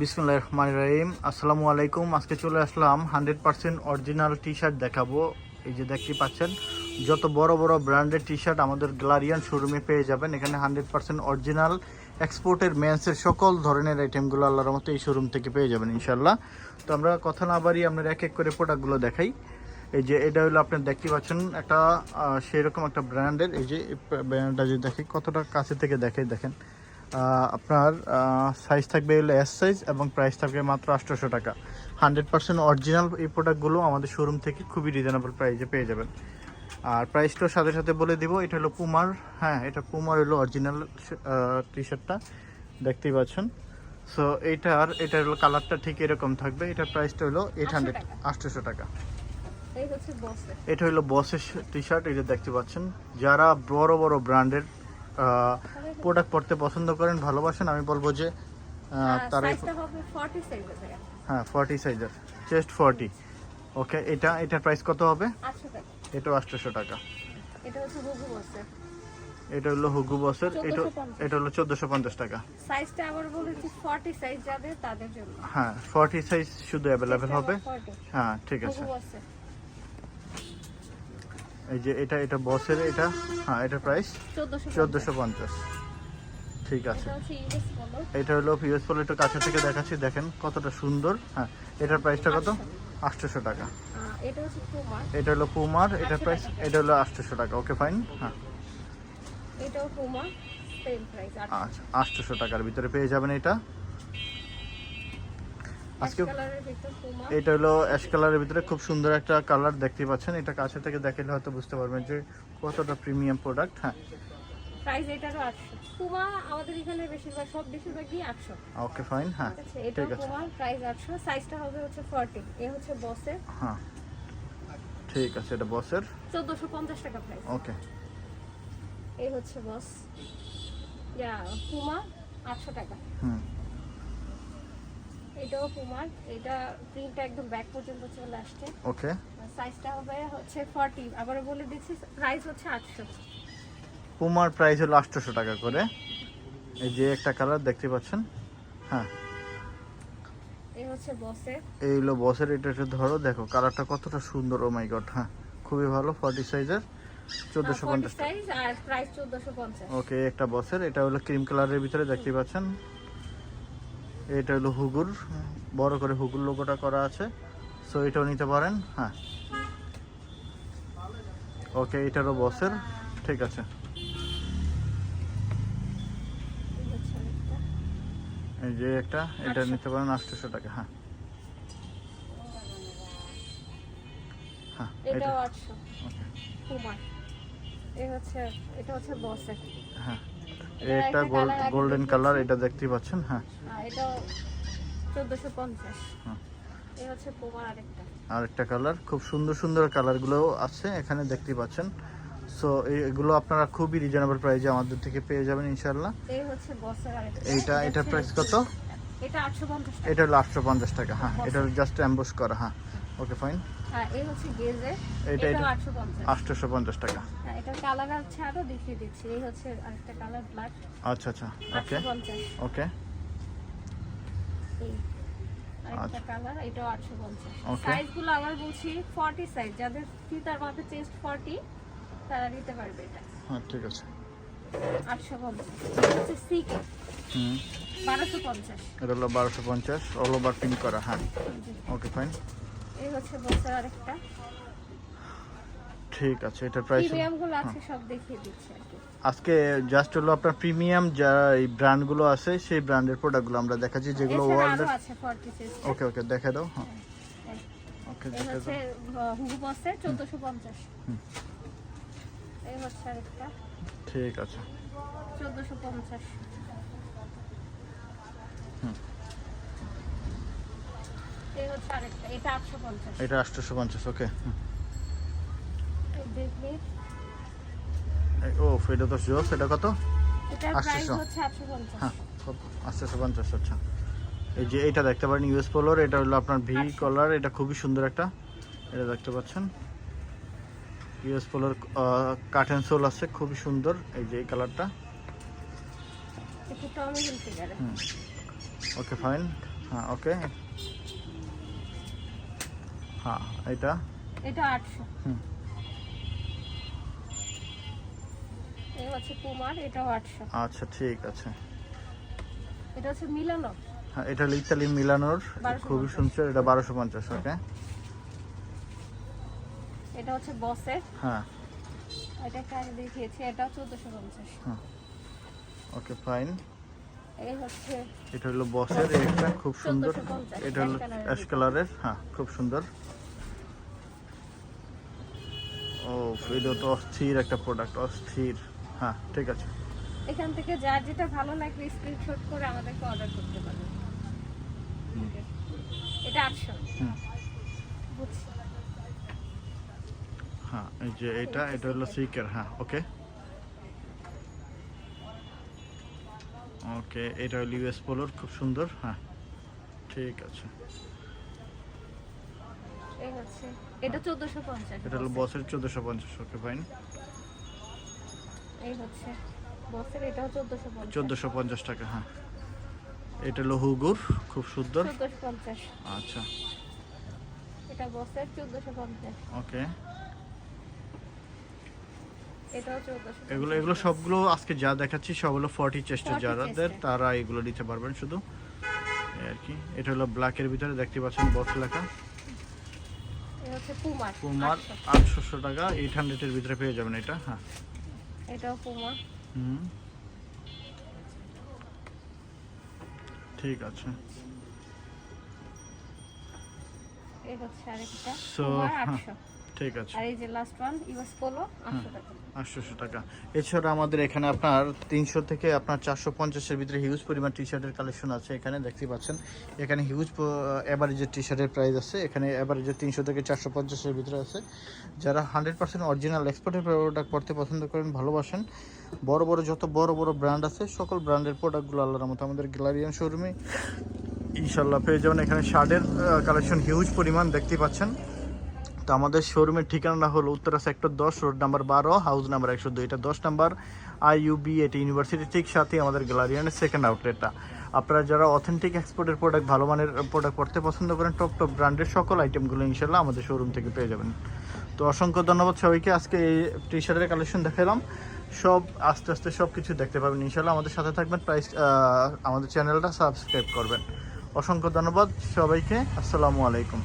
বিসমুল্লাহ রহমান রহিম। আসসালামু আলাইকুম। আজকে চলে আসলাম hundred percent original T shirt দেখাবো। এই যে দেখতে পাচ্ছেন, যত বড় বড় ব্র্যান্ডের টি শার্ট আমাদের গ্লারিয়ান শোরুমে পেয়ে যাবেন। এখানে হান্ড্রেড পার্সেন্ট অরিজিনাল এক্সপোর্টের মেন্সের সকল ধরনের আইটেমগুলো আল্লাহর মতো এই শোরুম থেকে পেয়ে যাবেন ইনশাল্লাহ তো আমরা কথা না বাড়িয়ে আপনার এক এক করে প্রোডাক্টগুলো দেখাই। এই যে এটা হলো আপনি দেখতে পাচ্ছেন, একটা সেরকম একটা ব্র্যান্ডের। এই যে ব্র্যান্ডটা যদি দেখি, কতটা কাছে থেকে দেখে দেখেন। আপনার সাইজ থাকবে হলো এস সাইজ এবং প্রাইস থাকবে মাত্র আটশোশো টাকা। হান্ড্রেড পার্সেন্ট অরিজিনাল এই প্রোডাক্টগুলো আমাদের শোরুম থেকে খুবই রিজনেবল প্রাইসে পেয়ে যাবেন। আর প্রাইসটার সাথে সাথে বলে দিব এটা হলো পুমার হ্যাঁ এটা পুমার হলো অরিজিনাল টি শার্টটা দেখতেই পাচ্ছেন। সো এইটার এটা হলো কালারটা ঠিক এরকম থাকবে এটার প্রাইসটা হলো এইট হান্ড্রেড। আটশোশো টাকা। এটা হলো বসের টি শার্ট এটা দেখতে পাচ্ছেন। যারা বড় বড় ব্র্যান্ডের প্রোডাক্ট পড়তে পছন্দ করেন ভালোবাসেন আমি বলব যে তারা এই- সাইজটা হবে 40 সাইজের ভাইয়া। হ্যাঁ ফর্টি সাইজের চেস্ট ফর্টি ওকে এটা এটার প্রাইস কত হবে? 800 টাকা। এটাও আটশোশো টাকা। এটা হচ্ছে এটা হলো হুগু বসের এটা এটা হলো চোদ্দোশো পঞ্চাশ টাকা। সাইজটা আবার বলেছি 40 সাইজ যাদের তাদের জন্য। হ্যাঁ ফর্টি সাইজ শুধু অ্যাভেলেবেল হবে। হ্যাঁ ঠিক আছে। এই যে এটা এটা বসের এটা হ্যাঁ এটা প্রাইস 1450 চোদ্দোশো পঞ্চাশ। ঠিক আছে। এটা হলো পিএস পল একটু কাছে থেকে দেখাচ্ছি দেখেন কতটা সুন্দর। হ্যাঁ এটার প্রাইসটা কত? আটশোশো টাকা। এটা হলো পুমার এটার প্রাইস এটা হলো আটশোশো টাকা। ওকে ফাইন হ্যাঁ। আচ্ছা আটশোশো টাকার ভিতরে পেয়ে যাবেন এটা। আজকে এটা হলো অ্যাশ কালারের ভিতরে খুব সুন্দর একটা কালার দেখতে পাচ্ছেন। এটা কাছে থেকে দেখলে হয়তো বুঝতে পারবেন যে কতটা প্রিমিয়াম প্রোডাক্ট হ্যাঁ। প্রাইস এটারও 800 পুমা আমাদের এখানে বেশিরভাগ সব বেশিরভাগই 800 ওকে ফাইন হ্যাঁ এটাও পুমা প্রাইস 800 সাইজটা হবে হচ্ছে 40 এ হচ্ছে বসের হ্যাঁ ঠিক আছে এটা বসের 1450 টাকা প্রাইস ওকে এই হচ্ছে বস ইয়া পুমা আটশো টাকা। হুম। এটাও পুমার এটা প্রিন্টটা একদম ব্যাক পর্যন্ত চলে আসছে। ওকে সাইজটা হবে হচ্ছে ফর্টি আবার বলে দিচ্ছি প্রাইস হচ্ছে আটশো। পুমার প্রাইস হলো আটশোশো টাকা করে। এই যে একটা কালার দেখতে পাচ্ছেন? হ্যাঁ। এই হচ্ছে বসের এই হলো বসের এটা একটু ধরো দেখো কালারটা কতটা সুন্দর ও মাই গড হ্যাঁ। খুবই ভালো ফর্টি সাইজের চোদ্দোশো পঞ্চাশ টাকা। সাইজ আর প্রাইস চোদ্দোশো পঞ্চাশ। ওকে একটা বসের এটা হলো ক্রিম কালারের ভিতরে দেখতে পাচ্ছেন? এটা হলো হুগুর। বড় করে হুগুর লোগোটা করা আছে। সো এটাও নিতে পারেন। হ্যাঁ। ওকে এটারও বসের। ঠিক আছে। এই যে একটা এটা নিতে পারেন আটশোশো টাকা হ্যাঁ। হ্যাঁ এটা। আটশো। এটা হচ্ছে বসের। হ্যাঁ। এটা গোল্ডেন কালার এটা দেখতে পাচ্ছেন হ্যাঁ। এই হচ্ছে পুমার আরেকটা। আর কালার। খুব সুন্দর সুন্দর কালারগুলো আছে এখানে দেখতে পাচ্ছেন। সো এগুলো আপনারা খুবই রিজনেবল প্রাইসে আমাদের থেকে পেয়ে যাবেন ইনশাল্লাহ এই হচ্ছে বসের আরেকটা। এইটা এটা প্রাইস কত? এটা আটশো পঞ্চাশ টাকা। এটা টাকা হ্যাঁ। এটা জাস্ট অ্যাম্বোস করা হ্যাঁ। ওকে ফাইন আর এই হচ্ছে গেজে। এটা- এটা এটা- আটশো পঞ্চাশ। আটশোশো পঞ্চাশ টাকা। হ্যাঁ, এটার কালার আছে আরও দেখিয়ে দিচ্ছি। এই হচ্ছে আরেকটা কালার ব্ল্যাক আচ্ছা আচ্ছা। ওকে ওকে এই আরেকটা আচ্ছা। কালার এটাও. সাইজগুলো আবার বলছি ফর্টি সাইজ যাদের ফিতার মাপে চেস্ট ফর্টি তারা নিতে পারবে এটা। হ্যাঁ ঠিক আছে। সিকে হুম। এটা হলো অল ওভার করা হ্যাঁ। ওকে ফাইন এই হচ্ছে আরেকটা। ঠিক আছে এটা প্রাইস প্রিমিয়ামগুলো আছে সব দেখিয়ে দিচ্ছি আর কি। আজকে জাস্ট হলো আপনার প্রিমিয়াম যা এই ব্র্যান্ডগুলো আছে সেই ব্র্যান্ডের প্রোডাক্টগুলো আমরা দেখাচ্ছি যেগুলো ওয়ার্ল্ডের সাইজ ওকে ওকে দেখে দাও হ্যাঁ। ওকে দেখে দাও। হুগু বসে চোদ্দশো পঞ্চাশ। হুম। এই হচ্ছে আরেকটা। ঠিক আছে। চোদ্দশো পঞ্চাশ। হুম। এই হচ্ছে আরেকটা এটা আটশো পঞ্চাশ। এটা আটশোশো পঞ্চাশ ওকে এই দেখবি ও এটা তো জোস এটা কত? এটার প্রাইস 800 হচ্ছে আটশো পঞ্চাশ। হ্যাঁ আটশোশো পঞ্চাশ আচ্ছা। এই যে এটা দেখতে পারেন ইউএস পোলোর এটা হলো আপনার ভি। কলার এটা খুবই সুন্দর একটা। এটা দেখতে পাচ্ছেন। ইউএস পোলোর কাটেন সোল আছে খুবই সুন্দর। এই যে এই কালারটা ওকে ফাইন হ্যাঁ ওকে হ্যাঁ এটা। এটা আটশো। হুম। হচ্ছে কুমার আচ্ছা ঠিক আছে। এটা হচ্ছে মিলানো। হ্যাঁ এটা ইতালি মিলানোর 1250 খুবই সুন্দর এটা বারোশো পঞ্চাশ ওকে? এটা হচ্ছে বসের হ্যাঁ। এটা দেখিয়েছি পঞ্চাশ। Okay fine. হচ্ছে এটা হলো বসের একটা খুব সুন্দর। এটা হলো অ্যাশ কালারের হ্যাঁ খুব সুন্দর। ও এটা তো অস্থির একটা প্রোডাক্ট অস্থির। হ্যাঁ ঠিক আছে। এখান থেকে যার যেটা ভালো লাগবে স্ক্রিনশট করে আমাদেরকে অর্ডার করতে পারবেন এটা আটশো। হুম। বুঝছি। হ্যাঁ এই যে এটা এটা হলো সিকের হ্যাঁ ওকে ওকে এটা হলো ইউএস পোলোর খুব সুন্দর হ্যাঁ ঠিক আছে। এটা হলো বসের চোদ্দোশো পঞ্চাশ ওকে ফাইন এই হচ্ছে বসের এটাও চোদ্দোশো পঞ্চাশ। টাকা হ্যাঁ। এটা হলো হুগুর খুব সুন্দর। আচ্ছা। এটা বসের চোদ্দোশো পঞ্চাশ। ওকে। এগুলো এগুলো সবগুলো আজকে যা দেখাচ্ছি সব হলো ফর্টি চেস্টের 40 যারাদের তারা এগুলো নিতে পারবেন শুধু। আর কি। এটা হলো ব্ল্যাকের ভিতরে দেখতে পাচ্ছেন বক্স লেখা। পুমার কুমার 800 আটশোশো টাকা এইট হান্ড্রেডের ভিতরে পেয়ে যাবেন এটা হ্যাঁ। এটাও পুমা হুম। ঠিক আছে। এই হচ্ছে আরেকটা। আটশো। ঠিক আছে। আর এই যে লাস্ট ওয়ান ইউএস পোলো আটশো টাকা। আটশোশো টাকা। এছাড়া আমাদের এখানে আপনার তিনশো থেকে আপনার চারশো পঞ্চাশের ভিতরে হিউজ পরিমাণ টি শার্টের কালেকশন আছে এখানে দেখতে পাচ্ছেন। এখানে হিউজ অ্যাভারেজের টি শার্টের প্রাইস আছে এখানে অ্যাভারেজের তিনশো থেকে চারশো পঞ্চাশের ভিতরে আছে। যারা হান্ড্রেড পার্সেন্ট অরিজিনাল এক্সপোর্টের প্রোডাক্ট পড়তে পছন্দ করেন ভালোবাসেন বড় বড় যত বড় বড় ব্র্যান্ড আছে সকল ব্র্যান্ডের প্রোডাক্টগুলো আল্লাহর মতো আমাদের গ্যালারিয়ান শোরুমে ইনশাল্লাহ পেয়ে যাবেন। এখানে শার্টের কালেকশন হিউজ পরিমাণ দেখতে পাচ্ছেন। তো আমাদের শোরুমের ঠিকানা হলো উত্তরা সেক্টর দশ রোড নাম্বার বারো হাউস নাম্বার একশো দুই, এটা দশ নাম্বার আইইউবি এটি ইউনিভার্সিটি ঠিক সাথে আমাদের গ্যালারিয়ানের সেকেন্ড আউটলেটটা আপনারা যারা অথেন্টিক এক্সপোর্টের প্রোডাক্ট ভালো মানের প্রোডাক্ট পড়তে পছন্দ করেন টপ টপ ব্র্যান্ডের সকল আইটেমগুলো ইনশাল্লাহ আমাদের শোরুম থেকে পেয়ে যাবেন। তো অসংখ্য ধন্যবাদ সবাইকে, আজকে এই টি শার্টের কালেকশন দেখালাম। সব, আস্তে আস্তে সব কিছু দেখতে পাবেন ইনশাল্লাহ আমাদের সাথে থাকবেন, প্রাইস আমাদের চ্যানেলটা সাবস্ক্রাইব করবেন। অসংখ্য ধন্যবাদ সবাইকে, আসসালামু আলাইকুম।